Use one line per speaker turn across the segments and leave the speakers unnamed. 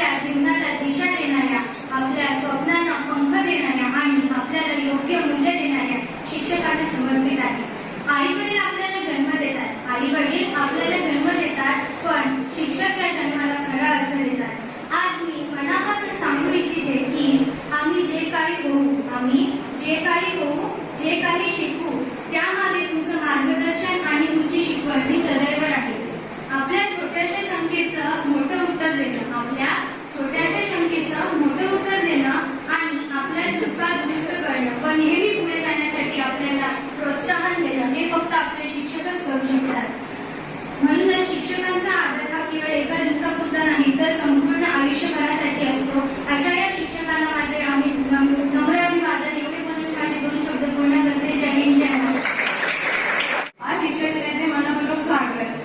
आपल्या जीवनाला दिशा देणाऱ्या आपल्या स्वप्नांना पंख देणाऱ्या आणि आपल्याला योग्य मूल्य देणाऱ्या शिक्षकांना समर्पित आहे. आई वडील आपल्याला जन्म देतात. आई वडील आपल्याला जन्म देतात पण शिक्षक या जन्माला खरा अर्थ देतात आज मी मनापासून सांगू इच्छिते की आम्ही जे काही होऊ आम्ही जे काही होऊ जे काही शिकू त्यामागे तुमचं मार्गदर्शन आणि तुमची शिकवण ही सदैव राहील आपल्या छोट्याशा शंकेचं मोठं उत्तर देणं आपल्या छोट्याशा शंकेचं मोठं उत्तर देणं आणि आपल्या चुका दुरुस्त करणं व नेहमी पुढे जाण्यासाठी आपल्याला प्रोत्साहन देणं हे फक्त आपले शिक्षकच करू शकतात म्हणूनच शिक्षकांचा आदर हा केवळ एका दिवसापुरता नाही तर संपूर्ण आयुष्यभरासाठी असतो अशा या शिक्षकांना माझे आम्ही नम्र नम्र अभिवादन एवढे म्हणून माझे दोन शब्द पूर्ण करते जय हिंद जय महाराष्ट्र.
आज शिक्षक दिनाचे मनपूर्वक स्वागत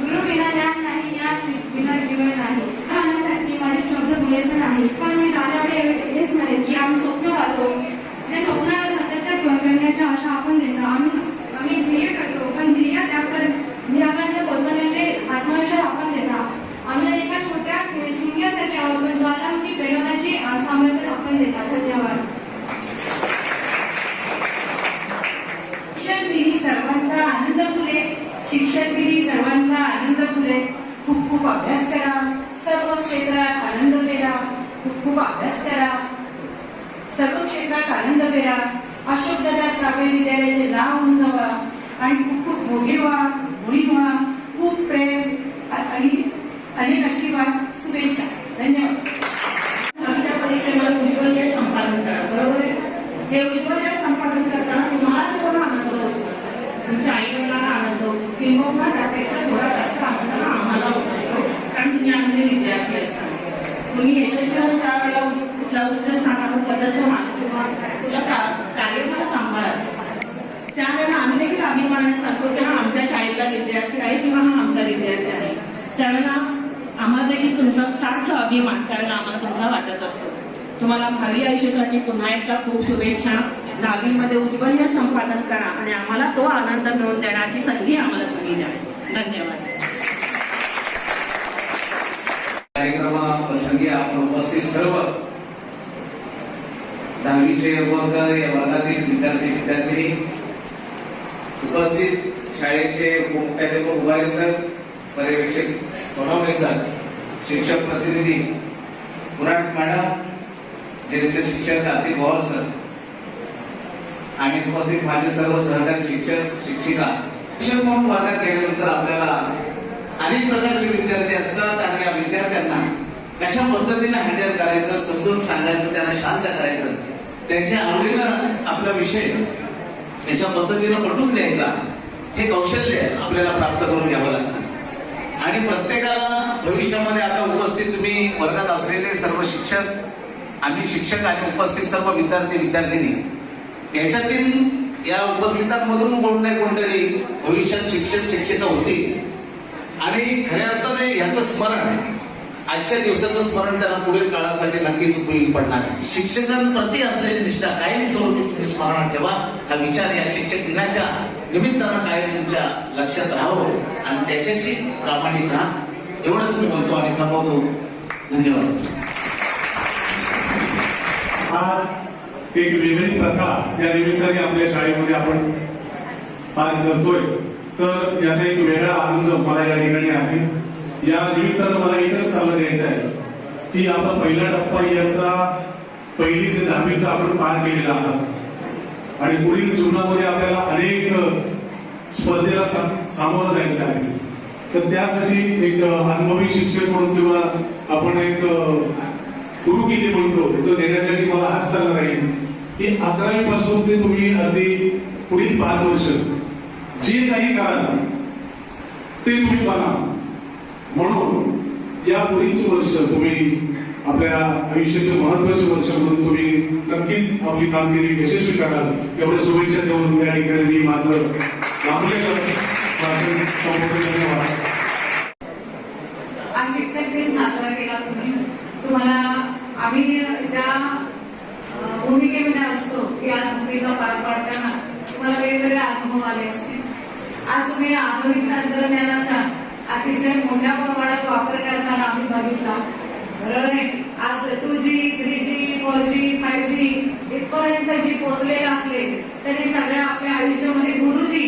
गुरु विना ज्ञान नाही ज्ञान विना जीवन नाही हा म्हणण्यासाठी माझे शब्द पुरेसे नाही पण मी जाण्यावेळी एवढे- हेच म्हणेन की आम्ही स्वप्न पाहतो त्या स्वप्नाला सातत्य करण्याची आशा आपण देतो आम्ही आम्ही ध्येय करतो पण ध्येय त्यावर ध्येयापर्यंत पोहोचवण्याचे आत्मविश्वास आपण देता आम्ही जर एका छोट्या चिंग्यासाठी आहोत पण ज्वालामुखी पेटवण्याची सामर्थ्य आपण देता धन्यवाद
शिक्षक दिनी सर्वांचा आनंद फुले शिक्षक दिनी सर्वांचा आनंद फुले. खूप खूप अभ्यास करा. सर्व क्षेत्रात आनंद पेरा खूप खूप अभ्यास करा. सर्व क्षेत्रात आनंद पेरा अशोक दादा साबळे विद्यालयाचे नाव उंचवा. आणि खूप खूप मोठे व्हा मुळी व्हा. खूप प्रेम आणि अनेक आशीर्वाद शुभेच्छा. धन्यवाद.
आमच्या परीक्षेमध्ये उज्ज्वल यश संपादन करा. बरोबर आहे? हे उज्ज्वल यश संपादन करताना तुम्हाला आनंद होतो? तुमच्या आई वडिलांना आनंद त्यापेक्षा थोडा जास्त आनंद आम्हाला होत असतो कारण तुम्ही आमचे विद्यार्थी असतात तुम्ही यशस्वी होऊन त्यावेळेला कुठल्या उच्च स्थानावर पदस्थ व्हाल तुला कार्यभार त्यावेळेला आम्ही देखील अभिमानाने सांगतो की हा आमच्या शाळेतला विद्यार्थी आहे किंवा हा आमचा विद्यार्थी आहे त्यावेळेला आम्हाला देखील तुमचा सार्थ अभिमान कारण आम्हाला तुमचा वाटत असतो तुम्हाला भावी आयुष्यासाठी पुन्हा एकदा खूप शुभेच्छा. दहावीमध्ये उज्ज्वल्य संपादन करा आणि आम्हाला तो आनंद मिळवून देण्याची संधी आम्हाला तुम्ही द्या. धन्यवाद.
कार्यक्रमाप्रसंगी आपण उपस्थित सर्व दहावीचे वर्ग या वर्गातील विद्यार्थी विद्यार्थिनी उपस्थित शाळेचे उपमुख्याध्यापक उभारे सर पर्यवेक्षक सोनवणे सर शिक्षक प्रतिनिधी मुराट मॅडम ज्येष्ठ शिक्षक कार्तिक पवार सर आणि उपस्थित माझे सर्व सहकारी शिक्षक शिक्षिका शिक्षक म्हणून वादा केल्यानंतर आपल्याला अनेक प्रकारचे विद्यार्थी असतात आणि या विद्यार्थ्यांना कशा पद्धतीने हँडल करायचं समजून सांगायचं त्यांना शांत करायचं त्यांच्या आवडीनं आपला विषय त्याच्या पद्धतीनं पटून द्यायचा हे कौशल्य आपल्याला प्राप्त करून घ्यावं लागतं. आणि प्रत्येकाला भविष्यामध्ये आता उपस्थित तुम्ही वर्गात असलेले सर्व शिक्षक आम्ही शिक्षक आणि उपस्थित सर्व विद्यार्थी विद्यार्थिनी याच्यातील या उपस्थितांमधून कोण नाही कोणतरी भविष्यात शिक्षक शिक्षिका होती आणि खऱ्या अर्थाने ह्याचं स्मरण आजच्या दिवसाचं स्मरण त्यांना पुढील काळासाठी नक्कीच उपयोगी पडणार आहे. शिक्षकांप्रती असलेली निष्ठा कायम स्वरूपी तुम्ही स्मरणात ठेवा. हा विचार या शिक्षक दिनाच्या निमित्तानं काय तुमच्या लक्षात राहावं आणि त्याच्याशी प्रामाणिक राहा. एवढंच मी बोलतो आणि थांबवतो. धन्यवाद.
एक वेगळी प्रथा या निमित्ताने आपल्या शाळेमध्ये आपण पार करतोय. तर याचा एक वेगळा आनंद मला या ठिकाणी आहे. या निमित्तानं मला एकच सल्ला द्यायचा आहे की आपला पहिला टप्पा इयत्ता पहिली ते दहावीचा आपण पार केलेला आहात. आणि पुढील जीवनामध्ये आपल्याला अनेक स्पर्धेला सा- सामोरं जायचं आहे. तर त्यासाठी एक अनुभवी शिक्षक म्हणून किंवा आपण एक गुरु केली म्हणतो तो देण्यासाठी मला हात सल्ला राहील की अकरावी पासून ते तुम्ही अगदी पुढील पाच वर्ष. जे काही कारण ते तुम्ही बघा. म्हणून या पुढील वर्ष तुम्ही आपल्या आयुष्याचे महत्त्वाचे वर्ष म्हणून तुम्ही नक्कीच आपली कामगिरी यशस्वी कराल. एवढ्या शुभेच्छा देऊन या ठिकाणी मी माझं लाभलेलं
आज शिक्षक दिन साजरा केला तुम्ही. तुम्हाला आम्ही ज्या भूमिकेमध्ये पार पाडताना तुम्हाला वेगवेगळे अनुभव आले असतील. आज तुम्ही आधुनिक तंत्रज्ञानाचा अतिशय मोठ्या प्रमाणात वापर करताना आम्ही बघितला.
बरोबर आहे आज two G three G four G five G इथपर्यंत जी पोहोचलेले असले तरी सगळ्या आपल्या आयुष्यामध्ये गुरुजी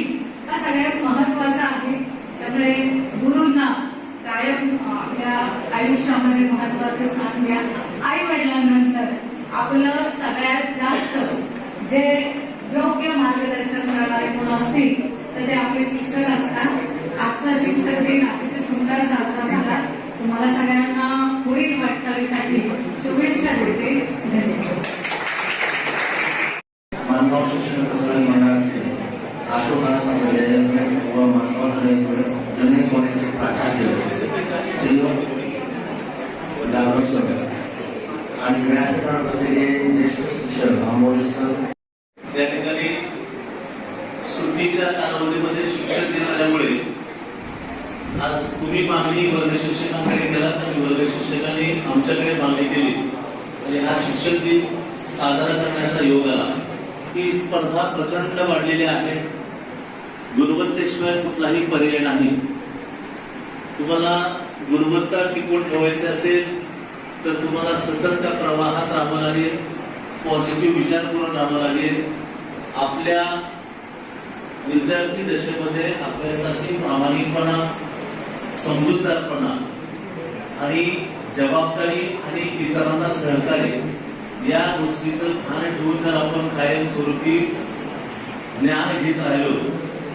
हा सगळ्यात महत्त्वाचा आहे. त्यामुळे गुरुंना कायम आपल्या आयुष्यामध्ये महत्त्वाचे स्थान द्या. आई वडिलांनंतर आपलं सगळ्यात जास्त जे योग्य मार्गदर्शन करणारे कोण असतील तर ते आपले शिक्षक असतात. आजचा शिक्षक दिन अतिशय सुंदर साजरा झाला. तुम्हाला सगळ्यांना पुढील वाटचालीसाठी शुभेच्छा देते. धन्यवाद.
शिक्षण प्रसारण मंडळाचे आशोभासमध्ये व मानवाकडे जुने कोण्याचे प्राचार्य श्री जागृत आणि व्यासपीठावर बसलेले ज्येष्ठ शिक्षक आंबोली सर
त्या ठिकाणी सुट्टीच्या कालावधीमध्ये शिक्षक दिन आल्यामुळे आज तुम्ही मागणी वर्ग शिक्षकांकडे केलात आणि वर्ग शिक्षकांनी आमच्याकडे मागणी केली. म्हणजे हा शिक्षक दिन साजरा करण्याचा योग आला. ही स्पर्धा प्रचंड वाढलेली आहे. गुणवत्तेशिवाय कुठलाही पर्याय नाही. तुम्हाला गुणवत्ता टिकून ठेवायची असेल तर तुम्हाला सतत त्या प्रवाहात राहावं लागेल पॉझिटिव्ह विचार करून राहावं लागेल. आपल्या विद्यार्थी दशेमध्ये अभ्यासाची प्रामाणिकपणा समजूतदारपणा आणि जबाबदारी आणि इतरांना सहकार्य या गोष्टीचं भान ठेवून जर आपण कायमस्वरूपी ज्ञान घेत राहिलो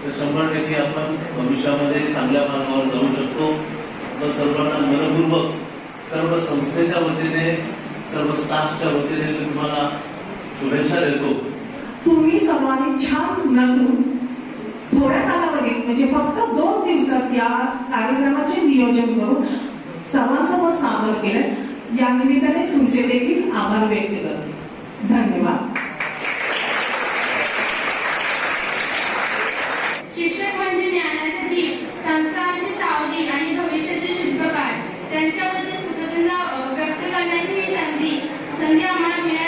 तर शंभर टक्के आपण भविष्यामध्ये चांगल्या मार्गावर जाऊ शकतो. व सर्वांना मनपूर्वक सर्व संस्थेच्या वतीने सर्व स्टाफच्या वतीने मी तुम्हाला शुभेच्छा देतो.
तुम्ही सर्वांनी छान नटून थोड्या कालावधीत म्हणजे फक्त दोन दिवसात या कार्यक्रमाचे नियोजन करून सर्वांसमोर सादर केलं या निमित्ताने तुमचे देखील आभार व्यक्त करतो. धन्यवाद.
शिक्षक म्हणजे ज्ञानाचे दीप संस्कारांची सावली आणि भविष्याचे शिल्पकार. त्यांच्याबद्दल कृतज्ञता व्यक्त करण्याची ही संधी संधी आम्हाला मिळाली.